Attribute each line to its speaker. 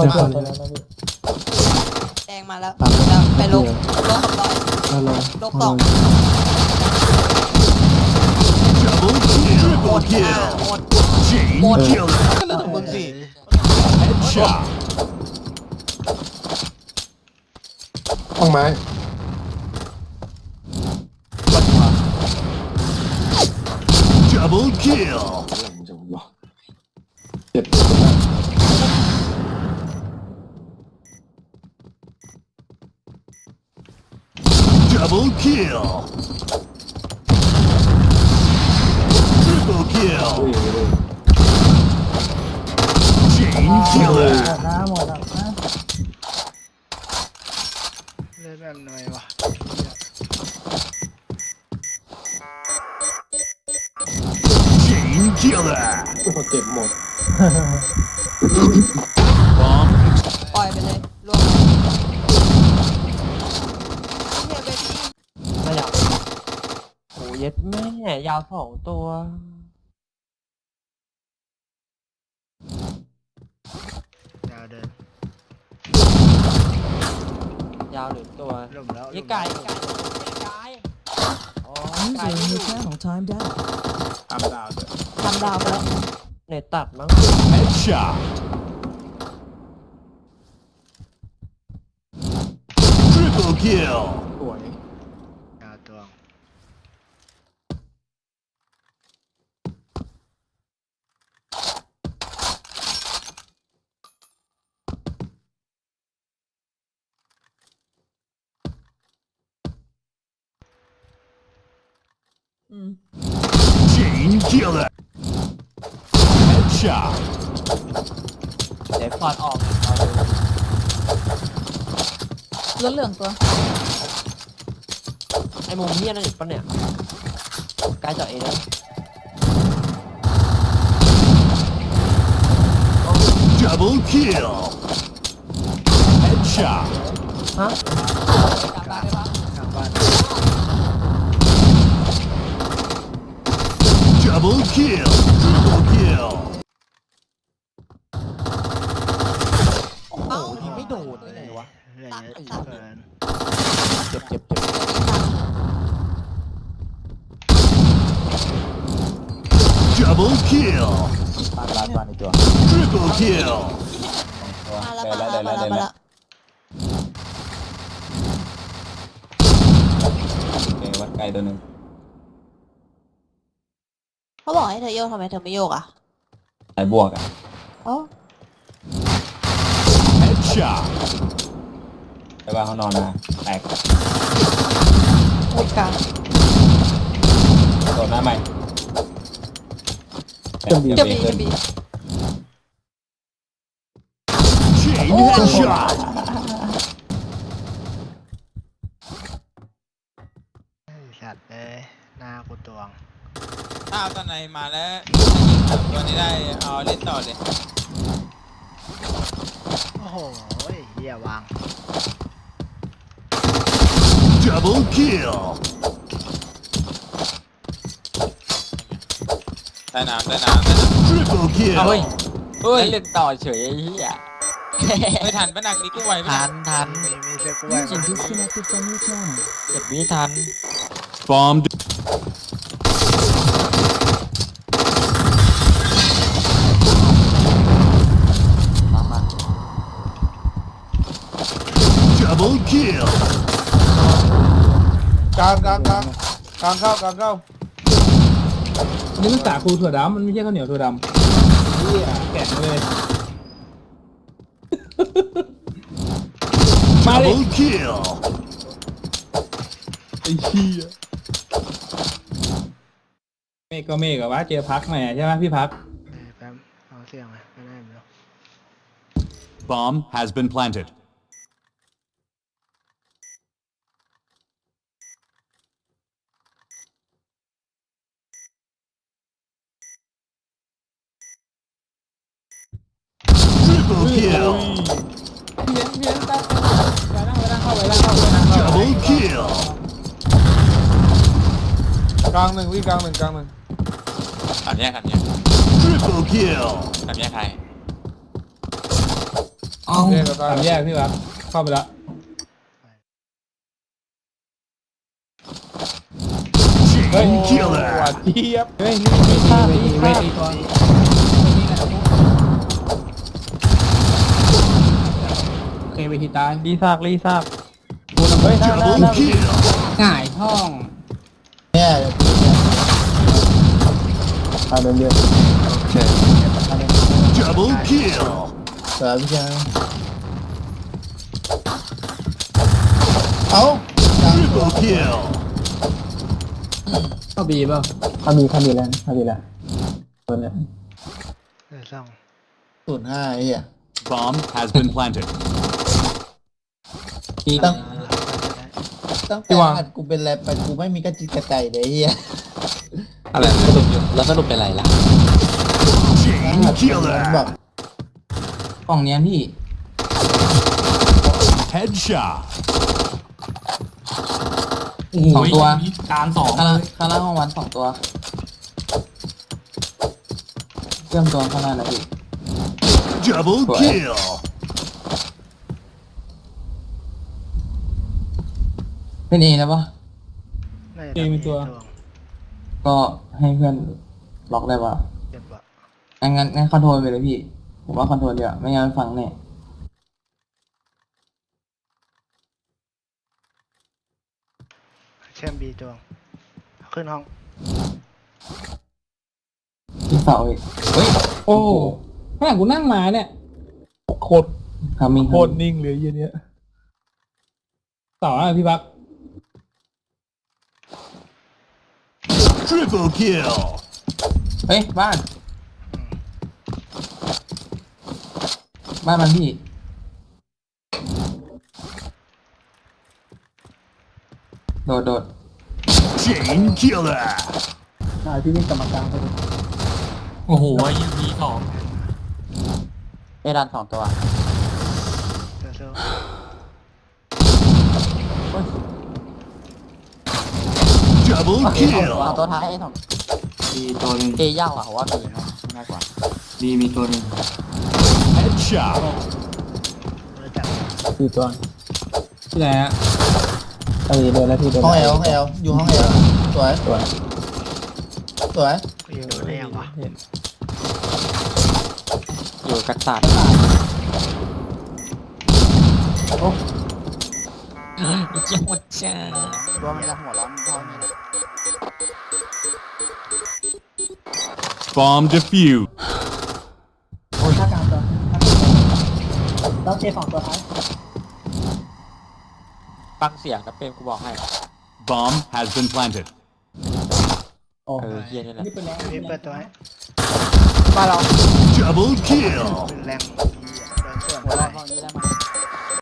Speaker 1: เดี๋ยวก่อน
Speaker 2: ไปแล้วนะ
Speaker 3: แดงมาแล้วแล้วไปลง
Speaker 1: เดี๋ยว
Speaker 3: ลงกับร้อย
Speaker 1: แล้วเรา
Speaker 3: ลบสอง
Speaker 4: Double
Speaker 3: หม
Speaker 4: Triple
Speaker 3: อะ
Speaker 4: kill.
Speaker 3: ด
Speaker 4: Chain
Speaker 3: One.
Speaker 4: killer.
Speaker 5: เรื่องของมึงสิ
Speaker 4: Headshot.
Speaker 2: ห้องไม้
Speaker 4: Double kill.
Speaker 2: อะไรมันจะวะเจ็บ
Speaker 4: Double kill. Triple
Speaker 2: เฮ้ย
Speaker 4: kill.
Speaker 2: เฮ้ย
Speaker 4: Chain
Speaker 5: หมด
Speaker 4: killer.
Speaker 5: นะหมดอะนะเล่นแบบหน่อยวะ
Speaker 4: Chain killer.
Speaker 2: โอ้โหเจ็บหมด
Speaker 4: Bomb
Speaker 3: ปล่อยไปเลยรวมเฮียเบบี้
Speaker 1: ไม่ยาวโอ้เย็ ดแม่ยาวสองตัว
Speaker 5: ยาวเดิน
Speaker 1: ยาวหนึ่งตัว
Speaker 5: หลุมแล้ว
Speaker 1: ยี่ไก่ไก่ไก่อ๋อไก่
Speaker 6: User
Speaker 1: ไม่
Speaker 6: in
Speaker 1: อ
Speaker 6: your
Speaker 1: ยู่
Speaker 6: channel timed out.
Speaker 3: ทำดาวไปแล้ว
Speaker 1: เน็ตตัดมั้ง
Speaker 4: headshot. Triple kill.
Speaker 2: สวย
Speaker 5: ยาวตัว
Speaker 3: อืม
Speaker 4: Chain killer. Headshot.
Speaker 1: เดี๋ยวฟอดออกเอาเลย
Speaker 3: เหลืองเหลืองตัว
Speaker 1: ไอ้มุมเฮียนั่นอีกปะเนี่ยใกล้เจาะเองแล้ว
Speaker 4: Double kill. Headshot.
Speaker 1: ฮะ
Speaker 3: กลับบ้านได้ปะ
Speaker 5: กลับบ้าน
Speaker 4: Double kill. Triple kill.
Speaker 3: เอ้า
Speaker 1: ยิงไม่โดนเลยวะ
Speaker 5: เล่นเยอะเกิน
Speaker 1: เจ็บเจ็บเจ็บ
Speaker 4: Double kill.
Speaker 2: บ้านบ้านบ้านในตัว
Speaker 4: Triple kill.
Speaker 3: มาแล้วมาแล้วมาแล้วมาแล้ว
Speaker 2: เอวัดไกลตัวหนึ่ง
Speaker 3: เขาบอกให้เธอโยกทำไมเธอไม่โยกอะ
Speaker 2: สายบวกอะ
Speaker 3: อ๋อ
Speaker 4: Headshot.
Speaker 2: ใช่ป่ะเขานอนมาแตก
Speaker 3: โอ้ยกลาง
Speaker 2: โดนหน้าใหม่
Speaker 3: จะมีจะมี
Speaker 4: Chain headshot.
Speaker 5: ไอ้สัตว์เอ้ยหน้ากูตวง
Speaker 7: ถ้าเอาตอนไหนมาแล้วตัวนี้ได้เอาเล่นต่อเลย
Speaker 5: โอ้โหเฮียวาง
Speaker 4: Double kill.
Speaker 7: ได้น้ำได้น้ำได้น้
Speaker 4: Triple
Speaker 1: เอาเฮ้ย
Speaker 4: kill. ำ
Speaker 7: เฮ้ย
Speaker 1: เล่นต่อเฉยไอ้เหี้ย
Speaker 7: ไม่ทันปะหนักนี้กูไหวปะ
Speaker 5: ทันทันมีมีเสื้อกล้วย
Speaker 6: User disconnected from your channel.
Speaker 1: เจ็บวิทัน
Speaker 4: Bomb. Double kill.
Speaker 5: กลางกลางกลางกลางเข้ากลางเข้า
Speaker 8: นี่มันสาคูถั่วดำมันไม่ใช่ข้าวเหนียวถั่วดำเฮียแข็งเลย มาดิ
Speaker 4: Double kill.
Speaker 8: ไอ้เฮียเมฆก็เมฆอะวะเจอพักแหม่ใช่ไหมพี่พัก
Speaker 5: เอ้ยแป๊บเอาเสียงมาไม่ได้ไม่รู้
Speaker 4: Bomb has been planted. Triple kill.
Speaker 8: เพี้ยนเพี้ยนตั้งไปนั่งไปนั่งเข้าไปนั่งเข้าไปนั่งเข้า
Speaker 4: Double kill.
Speaker 5: กลางหนึ่งวิ่งกลางหนึ่งกลางหนึ่ง
Speaker 7: ขันแยกขันแยก
Speaker 4: Triple kill.
Speaker 7: ขันแยกใคร
Speaker 5: เรียกก็ได้
Speaker 8: สามแยกพี่วัดเข้าไปล้วเฮ้ย
Speaker 4: Chain
Speaker 5: หวา
Speaker 4: killer.
Speaker 5: นเจี๊ยบ
Speaker 8: เฮ้ยนี่มีท่ามีท่าตัวโอ เคไปทีตาย
Speaker 1: รีซากรีซาก
Speaker 4: Double kill.
Speaker 8: ง่ายห้อง
Speaker 9: เนี่ยเอาเดินเยอะ
Speaker 4: Double kill.
Speaker 9: สวยพี่ชายเอาจัง
Speaker 4: Triple kill.
Speaker 8: เข้าบีเปล่า
Speaker 9: เขามีเขามีแล้วเขามีแล้วตัวเนี้ย
Speaker 5: เดี๋ยวส่อง
Speaker 9: ศูนย์ห้าไอ้เหี้ย
Speaker 4: Bomb has been planted.
Speaker 9: ตั้งตั้งแต่หัดกูเป็นแรปไปกูไม่มีกระจิตกระใจเลยไอ้เหี้ย
Speaker 1: อะไรสรุปอยู่แล้วสรุปเป็นไรล่ะ
Speaker 4: Chain
Speaker 9: หัดบ
Speaker 4: killer.
Speaker 9: อก
Speaker 8: กล่องเนี้ยพี่
Speaker 4: Headshot.
Speaker 8: สองตัวการสองข้างล่างข้างล่างห้องวันสองตัว เชื่อมตัวข้างล่างนะพี่
Speaker 4: Double kill.
Speaker 8: เป็นเอแล้วปะ
Speaker 5: น่าจะ
Speaker 8: เกมมีตัว
Speaker 5: ดวง
Speaker 8: ก็ให้เพื่อนล็อกได้ปะ
Speaker 5: เจ็บปะ
Speaker 8: งั้นงั้นงั้นคอนโทรลไปเลยพี่ ผมว่าคอนโทรลเดียวาไม่งั้นฟังแน่
Speaker 5: เชื่อมบีดวงขึ้นห้อง
Speaker 8: ที่เสาอีกเฮ้ยโอ้แม่งกูนั่งมาเนี่ย
Speaker 5: โคตร
Speaker 8: ทำมิง
Speaker 5: โคตรนิ่งเลยยี่เนี้ย
Speaker 8: ต่อนะพี่บัก
Speaker 4: Triple kill.
Speaker 8: เฮ้ยบ้าน บ้านมันพี่ โดดโดด
Speaker 4: Chain killer.
Speaker 9: นายพี่นี่กรรมการเขาดู
Speaker 1: โอ้โหยูพีสอง
Speaker 8: เอรันสองตัว
Speaker 5: เดี๋ยวเซล
Speaker 4: Double
Speaker 8: สอง
Speaker 4: kill.
Speaker 8: ตัวท้ายเอสอง
Speaker 1: มีตัวหนึ่ง
Speaker 8: เอยากกว่าผมว่าบีนะง่ายกว่า
Speaker 1: มีมีตัวหนึ่ง
Speaker 4: Headshot.
Speaker 5: ไม่จับ
Speaker 9: สี่ตัว
Speaker 8: ที่ไหนฮะ
Speaker 9: เออเดินแล้วพี่เดินห้องแอลห้องแอลอยู่ห้องแอลสวยสวยสวย
Speaker 5: อยู่ได้ยังวะ
Speaker 1: อยู่กัดตาดเจ้าหมดจ้า
Speaker 8: ตัวมันจะหัวร้อนเท่านี้
Speaker 4: Bomb defused.
Speaker 9: โอ้ยถ้ากลางตัวต้องเจสองตัวท้าย
Speaker 1: ฟังเสียงนะเปรมกูบอกให้
Speaker 4: Bomb has been planted.
Speaker 9: โอ้
Speaker 1: เออเฮียนี่แหละ
Speaker 9: นี่เป็นแล้ว
Speaker 5: พี่เปิดตัวให้
Speaker 8: บ้านเรา
Speaker 4: Double kill.
Speaker 5: เป็นแรงเดินส่วนก็ได้
Speaker 8: ห้องนี้ได้ไหม